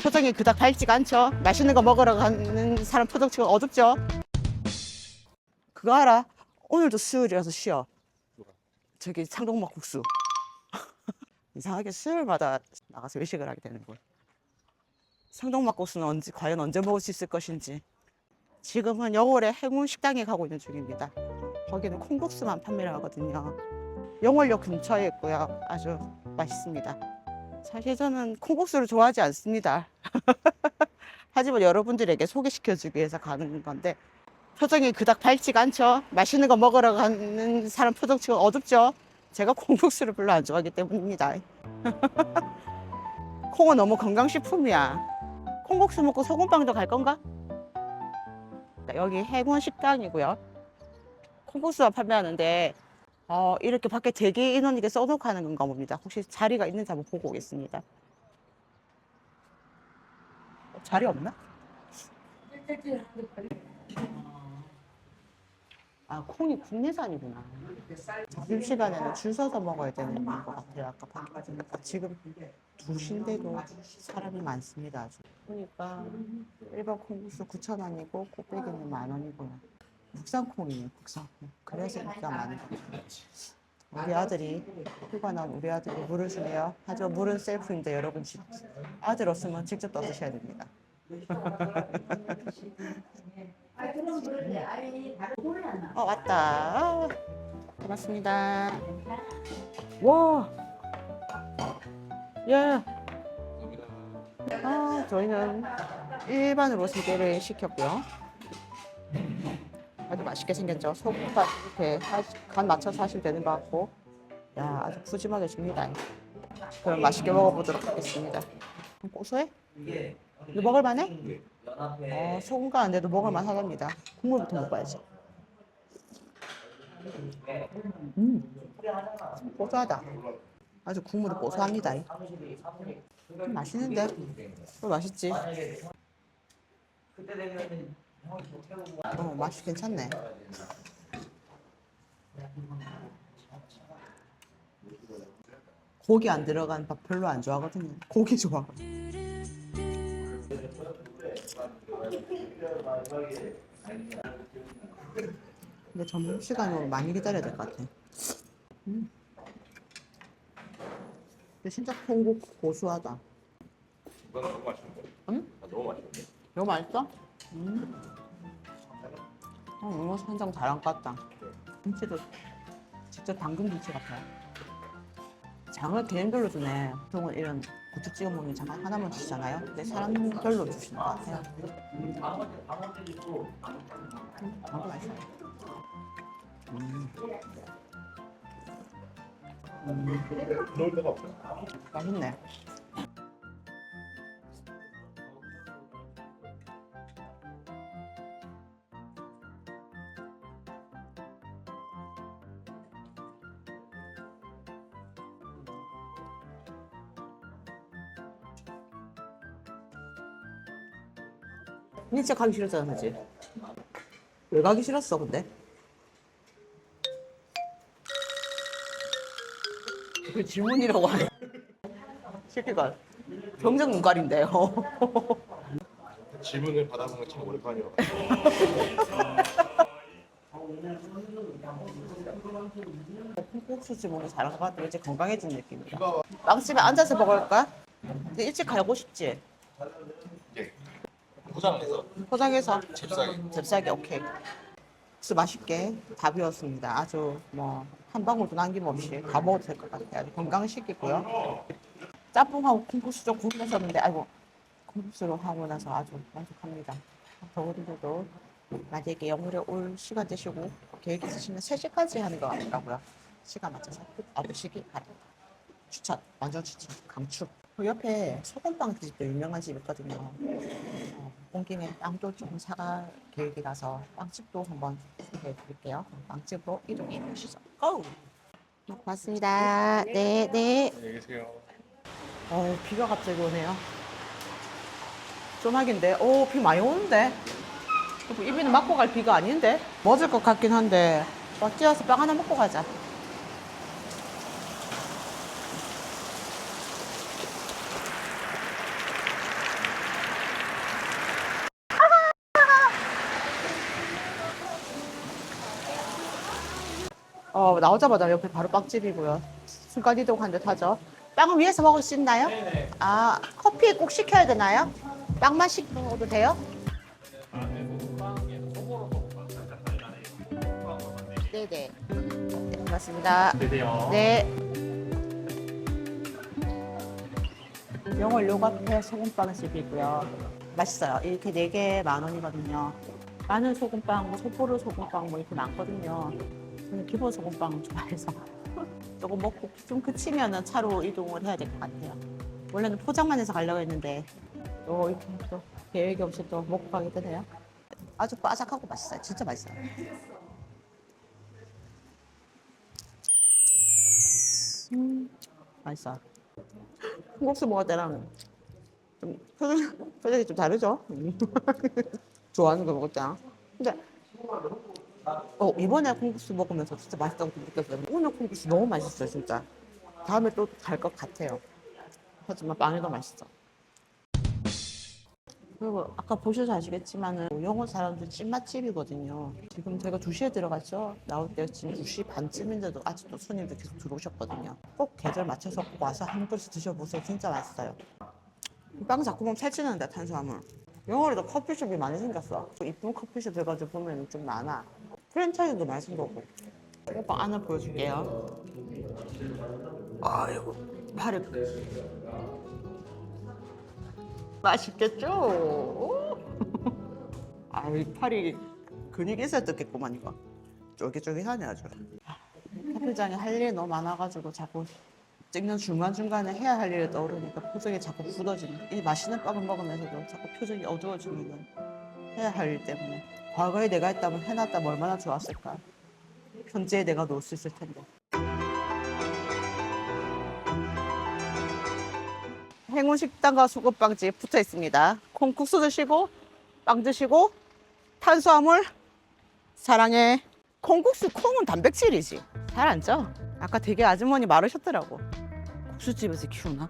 표정이 그닥 밝지가 않죠. 맛있는 거 먹으러 가는 사람 표정 지금 어둡죠. 그거 알아? 오늘도 수요일이라서 쉬어. 저기 창동막 국수. 이상하게 수요일마다 나가서 외식을 하게 되는 거예요. 상동막 국수는 언제, 과연 언제 먹을 수 있을 것인지. 지금은 영월의 행운 식당에 가고 있는 중입니다. 거기는 콩국수만 판매를 하거든요. 영월역 근처에 있고요. 아주 맛있습니다. 사실 저는 콩국수를 좋아하지 않습니다. 하지만 여러분들에게 소개시켜주기 위해서 가는 건데 표정이 그닥 밝지가 않죠. 맛있는 거 먹으러 가는 사람 표정 지금 어둡죠. 제가 콩국수를 별로 안 좋아하기 때문입니다. 콩은 너무 건강식품이야. 콩국수 먹고 소금빵도 갈 건가? 여기 행운 식당이고요. 콩국수만 판매하는데 어, 이렇게 밖에 대기 인원 이게 써놓고 하는 건가 봅니다. 혹시 자리가 있는지 한번 보고 오겠습니다. 어, 자리 없나? 아, 콩이 국내산이구나. 점심 시간에는 줄 서서 먹어야 되는 것 같아요. 아까 밖에 보니까 지금 2시인데도 사람이 많습니다. 아주. 보니까 일반 콩국수 9,000원이고 꽃배기는 만 원이고요. 국산 콩이에요, 국산 콩. 그래서 인기가 많은 것 같아요. 우리 아들이 휴가 나온 우리 아들이 물을 주네요. 하지만 물은 셀프인데 여러분 집 아들 없으면 직접 떠 드셔야 됩니다. 어 왔다. 아, 고맙습니다. 와. 예. 아 저희는 일반으로 세 개를 시켰고요. 맛있게 생겼죠. 소금과 이렇게 하- 간 맞춰서 하시면 되는 것 같고, 야 아주 푸짐하게 줍니다. 그럼 맛있게 먹어보도록 하겠습니다. 좀 고소해? 너 먹을 만해? 어, 소금간 안 돼도 먹을 만 하답니다. 국물부터 먹어야지. 음, 고소하다. 아주 국물이 고소합니다. 음, 맛있는데? 또 맛있지? 어, 맛이 괜찮네. 고기 안 들어간 밥 별로 안 좋아하거든요. 고기 좋아하거든요. 근데 점심시간으로 많이 기다려야 될 것 같아. 음. 근데 진짜 콩국 고소하다. 이건 너무 맛있는데? 응? 아, 너무 맛있는데? 너무 맛있어? 음. 어, 이거 한장 잘 안 깠다. 김치도 직접 담근 김치 같아요. 장을 개인별로 주네. 보통은 이런 고추 찍어 먹는 장 하나만 주시잖아요. 근데 사람별로 주시는 것 같아요. 음, 장도 맛있어요. 음. 음, 넣을 데가 없어요. 맛있네. 진짜 가기 싫었잖아, 그지? 왜 가기 싫었어, 근데? 그 질문이라고 하네. 새끼가 경쟁 눈깔인데요. 질문을 받아보는 게참 오랜만이라. 콩국수집 오늘 잘한 것 같아. 이제 건강해진 느낌이다. 빵집에 앉아서 먹을까? 근데 일찍 가고 싶지? 예. 포장해서 포장해서 잽싸게. 잽싸게 오케이. 국수 맛있게 다 비웠습니다. 아주 뭐 한 방울도 남김없이 다 먹어도 될 것 같아요. 아주 건강식이고요. 짬뽕하고 콩국수 좀 고민했었는데 아이고 콩국수로 하고 나서 아주 만족합니다. 더우리들도 만약에 영월에 올 시간 되시고 계획 있으시면 3시까지 하는 것 같더라고요. 시간 맞춰서 꼭 와보시기 바랍니다. 추천, 완전 추천, 강추. 그 옆에 소금빵 집도 유명한 집 있거든요. 어, 온 김에 빵도 조금 사갈 계획이라서 빵집도 한번 소개해 드릴게요. 빵집으로 이동해 보시죠. 고! 고맙습니다. 네, 네. 안녕히 계세요. 어, 비가 갑자기 오네요. 소나기인데, 오, 비 많이 오는데? 입에는 맞고 갈 비가 아닌데? 멎을 것 같긴 한데, 막 뛰어서 빵 하나 먹고 가자. 어, 나오자마자 옆에 바로 빵집이고요. 순간 이동한 듯 하죠. 빵은 위에서 먹을 수 있나요? 네네. 아, 커피 꼭 시켜야 되나요? 빵만 시켜도 돼요? 네네. 네, 고맙습니다. 네네요. 네. 영월 요 카페 소금빵 집이고요. 맛있어요. 이렇게 네 개 만 원이거든요. 마늘 소금빵, 뭐 소보루 소금빵 뭐 이렇게 많거든요. 저는 기본 소금빵 좋아해서 조금 먹고 좀 그치면은 차로 이동을 해야 될 것 같아요. 원래는 포장만 해서 가려고 했는데 또 이렇게 또 계획이 없이 또 먹고 가게 되네요. 아주 바삭하고 맛있어요. 진짜 맛있어요. 음, 맛있어. 콩국수 먹을 때랑 좀 표정, 표정이 좀 다르죠? 음. 좋아하는 거 먹을 때랑. 근데 어, 이번에 콩국수 먹으면서 진짜 맛있다고 느꼈어요. 오늘 콩국수 너무 맛있어요, 진짜. 다음에 또 갈 것 같아요. 하지만 빵이 더 맛있어. 그리고 아까 보셔서 아시겠지만은 영어 사람들 찐맛집이거든요. 지금 제가 2시에 들어갔죠. 나올 때 지금 2시 반쯤인데도 아직도 손님들 계속 들어오셨거든요. 꼭 계절 맞춰서 꼭 와서 한 그릇 드셔보세요. 진짜 맛있어요. 이빵 자꾸 보면 살찌는데 탄수화물. 영월에도 커피숍이 많이 생겼어. 이쁜 커피숍 돼가지고 보면 좀 많아. 프랜차이즈도 많이 생겼고. 오빠 안을 보여줄게요. 아이고 팔이 맛있겠죠? 아, 이 팔이 근육이 있어야 뜯겠구만 이거. 쫄깃쫄깃하네 아주. 커피장에 할 일이 너무 많아가지고 자꾸 찍는 중간중간에 해야 할 일이 떠오르니까 표정이 자꾸 굳어지는. 이 맛있는 빵을 먹으면서도 자꾸 표정이 어두워지는 건 해야 할 일 때문에. 과거에 내가 했다면 해놨다면 얼마나 좋았을까. 현재에 내가 놓을 수 있을 텐데. 행운 식당과 수국빵집 붙어 있습니다. 콩국수 드시고 빵 드시고 탄수화물 사랑해. 콩국수 콩은 단백질이지. 잘 안 쪄. 아까 되게 아주머니 마르셨더라고. 국수집에서 키우나?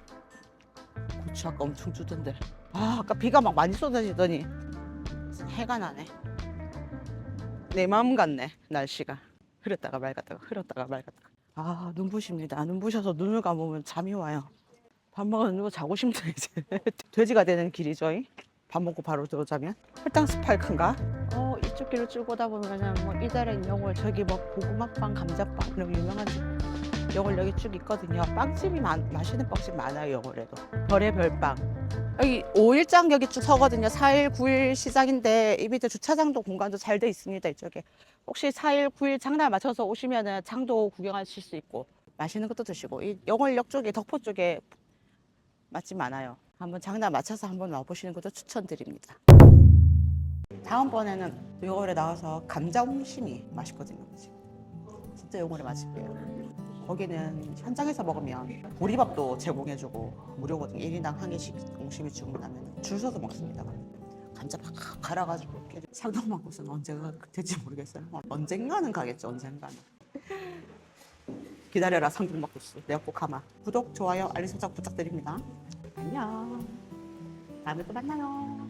고추 아까 엄청 주던데. 아 아까 비가 막 많이 쏟아지더니 해가 나네. 내 마음 같네 날씨가. 흐렸다가 맑았다가 흐렸다가 맑았다가. 아 눈부십니다. 눈부셔서 눈을 감으면 잠이 와요. 밥 먹으면 자고 싶다 이제 돼지가 되는 길이죠. 이? 밥 먹고 바로 들어자면 혈당 스파이크인가? 어 이쪽 길을 쭉 오다 보면은 뭐 이달의 영월 저기 뭐 고구마빵, 감자빵 이런 유명한 집 영월 여기 쭉 있거든요. 빵집이 많, 맛있는 빵집 많아요 영월에도. 별의별 빵. 여기 5일장 여기 쭉 서거든요. 4일, 9일 시장인데 이 밑에 주차장도 공간도 잘 돼 있습니다. 이쪽에 혹시 4일, 9일 장날 맞춰서 오시면은 장도 구경하실 수 있고 맛있는 것도 드시고 이 영월역 쪽에 덕포 쪽에 맛집 많아요. 한번 장난 맞춰서 한번 와보시는 것도 추천드립니다. 다음번에는 요월에 나와서 감자 홍심이 맛있거든요. 진짜 요월의 맛집이에요. 거기는 현장에서 먹으면 보리밥도 제공해주고 무료거든요. 1인당 한 개씩 홍심이 주문하면 줄 서서 먹습니다. 감자 막 갈아가지고 이렇게 상동만 곳은 언제가 될지 모르겠어요. 언젠가는 가겠죠. 언젠가는. 기다려라 상동막국수 내가 꼭 가마 구독 좋아요 알림 설정 부탁드립니다 안녕 다음에 또 만나요